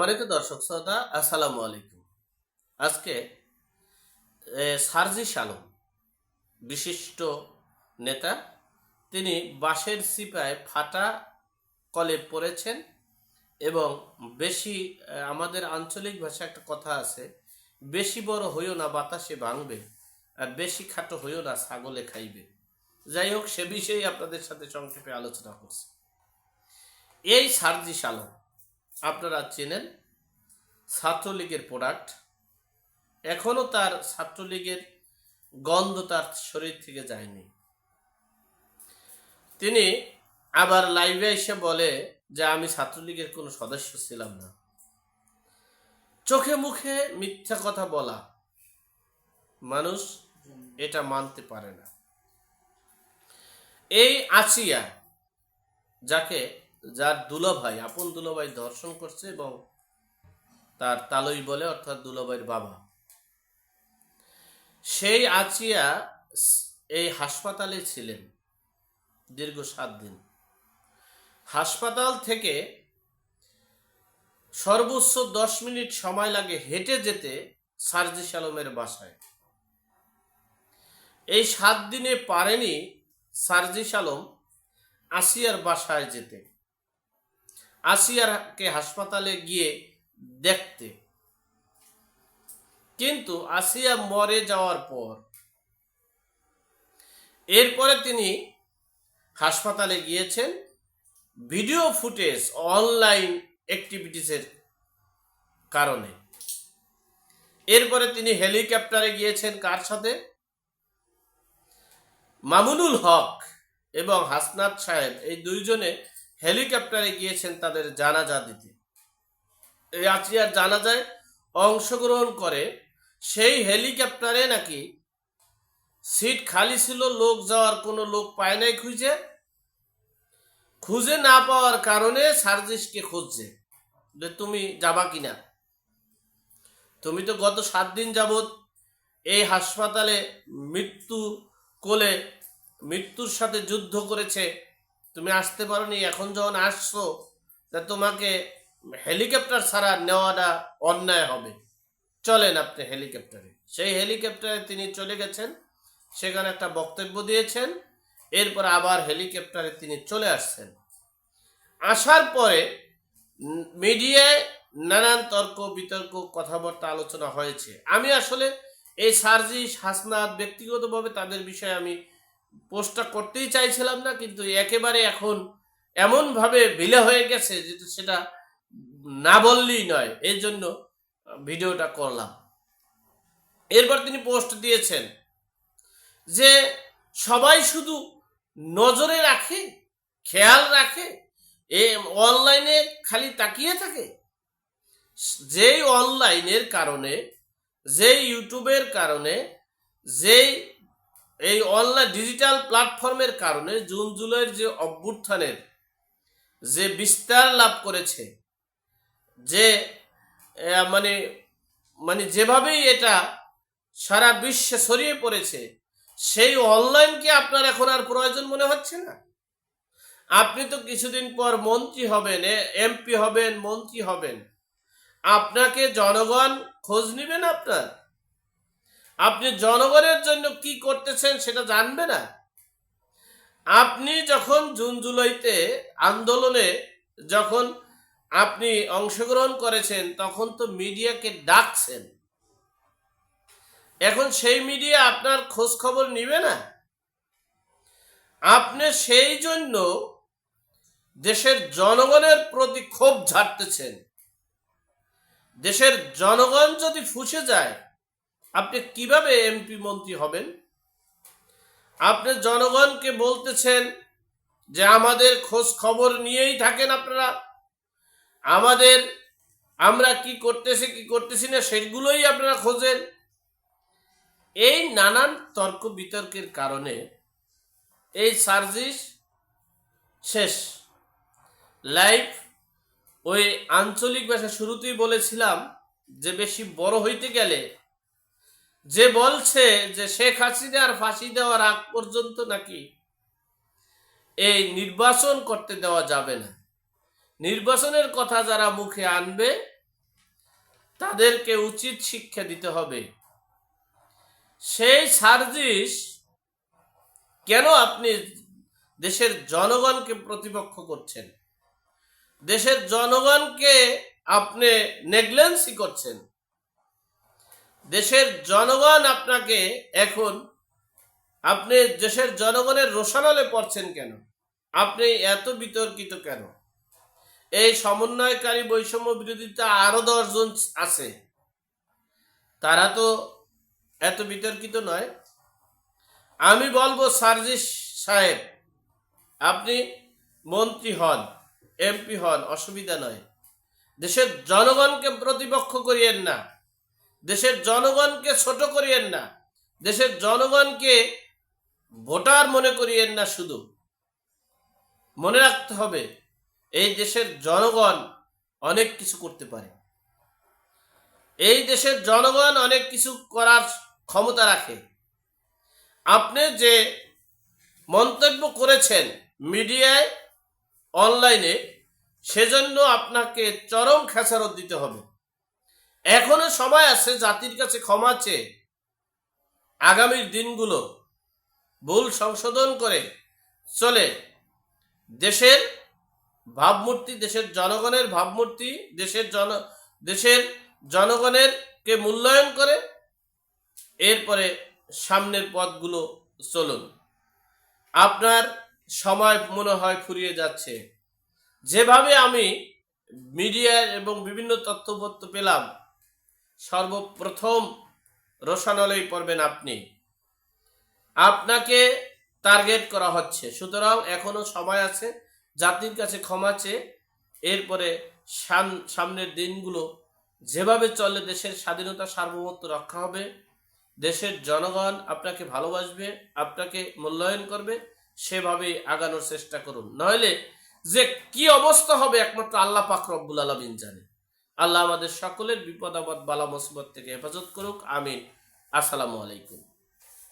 সম্মানিত দর্শক শ্রোতা আসসালামু আলাইকুম। আজকে এ, সার্জিস বিশিষ্ট নেতা তিনি বাঁশের সিপায় ফাটা কলে পড়েছেন এবং বেশি আমাদের আঞ্চলিক ভাষায় একটা কথা আছে বেশি বড় হইও না বাতাসে ভাঙবে আর বেশি খাটো হইও না ছাগলে খাইবে। যাই হোক সে বিষয়ে আপনাদের সাথে সংক্ষেপে আলোচনা করছি। এই সার্জিস আলম আপনারা চেনেন ছাত্রলীগের প্রোডাক্ট এখনও তার ছাত্রলীগের গন্ধ তার শরীর থেকে যায়নি। তিনি আবার লাইভে এসে বলে যে, আমি ছাত্রলীগের কোনো সদস্য ছিলাম না। চোখে মুখে মিথ্যা কথা বলা মানুষ এটা মানতে পারে না। এই আসিয়া যাকে যার দুলাভাই, আপন দুলাভাই ধর্ষণ করছে এবং তার তালই বলে, অর্থাৎ দুলাভাইয়ের বাবা। সেই আচিয়া এই হাসপাতালে ছিলেন দীর্ঘ সাত দিন। হাসপাতাল থেকে সর্বোচ্চ দশ মিনিট সময় লাগে হেঁটে যেতে সার্জিস আলমের বাসায়। এই সাত দিনে পারেনি সার্জিস আলম আসিয়ার বাসায় যেতে। আসিয়ারকে হাসপাতালে গিয়ে দেখতে। কিন্তু আসিয়া মরে যাওয়ার পর, এরপরে তিনি হাসপাতালে গিয়েছেন। ভিডিও ফুটেজ অনলাইন অ্যাক্টিভিটিসের কারণে। এরপরে তিনি হেলিকপ্টারে গিয়েছেন কার সাথে? মামুনুল হক এবং হাসনাত সাহেব, এই দুইজনে হেলিকপ্টারে গিয়েছেন তাদের জানাজা দিতে। এই আত্মীয়ার জানাজায় অংশগ্রহণ করে সেই হেলিকপ্টারে নাকি সিট খালি ছিল, লোক যাওয়ার কোনো লোক পায় নাই খুঁজে। খুঁজে না পাওয়ার কারণে সার্জিসকে খুঁজছে যে তুমি যাবা কিনা। তুমি তো গত সাত দিন যাবৎ এই হাসপাতালে মৃত্যু কোলে মৃত্যুর সাথে যুদ্ধ করেছে। তুমি আসতে পারোনি, এখন যখন আসছো, তা তোমাকে হেলিকপ্টার ছাড়া নেওয়াটা অন্যায় হবে। চলেন আপনি হেলিকপ্টারে। সেই হেলিকপ্টারে তিনি চলে গেছেন, সেখানে একটা বক্তব্য দিয়েছেন, এরপর আবার হেলিকপ্টারে তিনি চলে আসছেন। আসার পরে মিডিয়ায় নানান তর্ক বিতর্ক, কথাবার্তা আলোচনা হয়েছে। আমি আসলে এই সার্জিস হাসনাত ব্যক্তিগতভাবে তাদের বিষয়ে আমি পোস্টটা করতেই চাইছিলাম না, কিন্তু একেবারে এখন এমনভাবে বিলে হয়ে গেছে যেটা সেটা না বললেই নয়। এই জন্য ভিডিওটা করলাম। এরপর তিনি পোস্ট দিয়েছেন যে সবাই শুধু নজরে রাখে, খেয়াল রাখে, এ অনলাইনে খালি তাকিয়ে থাকে। যেই অনলাইনের কারণে, যেই ইউটিউবের কারণে, যেই এই অনলাইন ডিজিটাল প্ল্যাটফর্মের কারণে জুন জুলাইয়ের যে অভ্যুত্থানের যে বিস্তার লাভ করেছে, যে মানে মানে যেভাবেই এটা সারা বিশ্বে ছড়িয়ে পড়েছে, সেই অনলাইনকে আপনার এখন আর প্রয়োজন মনে হচ্ছে না? আপনি তো কিছুদিন পর মন্ত্রী হবেন এমপি হবেন, মন্ত্রী হবেন। আপনাকে জনগণ খোঁজ নেবেন আপনার? আপনি জনগণের জন্য কি করতেছেন সেটা জানবে না? আপনি যখন জুন জুলাইতে আন্দোলনে যখন আপনি অংশগ্রহণ করেছেন, তখন তো মিডিয়াকে ডাকছেন। এখন সেই মিডিয়া আপনার খোঁজ খবর নিবে না? আপনি সেই জন্য দেশের জনগণের প্রতি ক্ষোভ ঝাড়তেছেন। দেশের জনগণ যদি ফুসে যায় আপনি কীভাবে এমপি মন্ত্রী হবেন? আপনি জনগণকে বলতেছেন যে আমাদের খোঁজ খবর নিয়েই থাকেন আপনারা। আমাদের আমরা কি করতেছি কি করতেছি না, সেগুলোই আপনারা খোঁজেন। এই নানান তর্ক বিতর্কের কারণে এই সার্জিস শেষ। লাইভ ওই আঞ্চলিক ভাষা শুরুতেই বলেছিলাম যে বেশি বড় হইতে গেলে যে বলছে যে শেখ হাসিনার ফাঁসি দেওয়ার আগ পর্যন্ত নাকি এই নির্বাচন করতে দেওয়া যাবে না। নির্বাচনের কথা যারা মুখে আনবে, তাদেরকে উচিত শিক্ষা দিতে হবে। সেই সার্জিস কেন আপনি দেশের জনগণকে প্রতিপক্ষ করছেন? দেশের জনগণকে আপনি নেগলেন্সি করছেন? দেশের জনগণ আপনাকে এখন, আপনি দেশের জনগণের রোশানলে পড়ছেন কেন? আপনি এত বিতর্কিত কেন? এই সমন্বয়কারী বৈষম্য বিরোধিতা আরও দশজন আছে। তারা তো এত বিতর্কিত নয়। আমি বলব সার্জিস সাহেব, আপনি মন্ত্রী হন, এমপি হন, অসুবিধা নয়। দেশের জনগণকে প্রতিপক্ষ করিয়েন না। দেশের জনগণকে ছোট করিয়েন না। দেশের জনগণকে ভোটার মনে করিয়েন না শুধু। মনে রাখতে হবে, এই দেশের জনগণ অনেক কিছু করতে পারে। এই দেশের জনগণ অনেক কিছু করার ক্ষমতা রাখে। আপনি যে মন্তব্য করেছেন মিডিয়ায়, অনলাইনে, সেজন্য আপনাকে চরম খেসারত দিতে হবে। এখনও সময় আছে, জাতির কাছে ক্ষমা চেয়ে। আগামীর দিনগুলো ভুল সংশোধন করে চলে। দেশের ভাবমূর্তি, দেশের জনগণের ভাবমূর্তি, দেশের জন, দেশের জনগণের কে মূল্যায়ন করে এরপরে সামনের পথগুলো চলুন। আপনার সময় মনে হয় ফুরিয়ে যাচ্ছে। যেভাবে আমি মিডিয়ার এবং বিভিন্ন তথ্যপত্র পেলাম সর্বপ্রথম রোশানলেই পড়বেন আপনি। আপনাকে টার্গেট করা হচ্ছে। সুতরাং এখনও সময় আছে। জাতির কাছে ক্ষমা চেয়ে এরপরে সাম- সামনের দিনগুলো যেভাবে চলে দেশের স্বাধীনতা সার্বভৌমত্ব রক্ষা হবে, দেশের জনগণ আপনাকে ভালোবাসবে, আপনাকে মূল্যায়ন করবে সেভাবেই আগানোর চেষ্টা করুন। নইলে যে কি অবস্থা হবে একমাত্র আল্লাহ পাক রব্বুল আলমিন জানে। আল্লাহ আমাদের সকলের বিপদ আপদ বালা মুসিবত থেকে হেফাজত করুক। আমিন। আসসালামু আলাইকুম।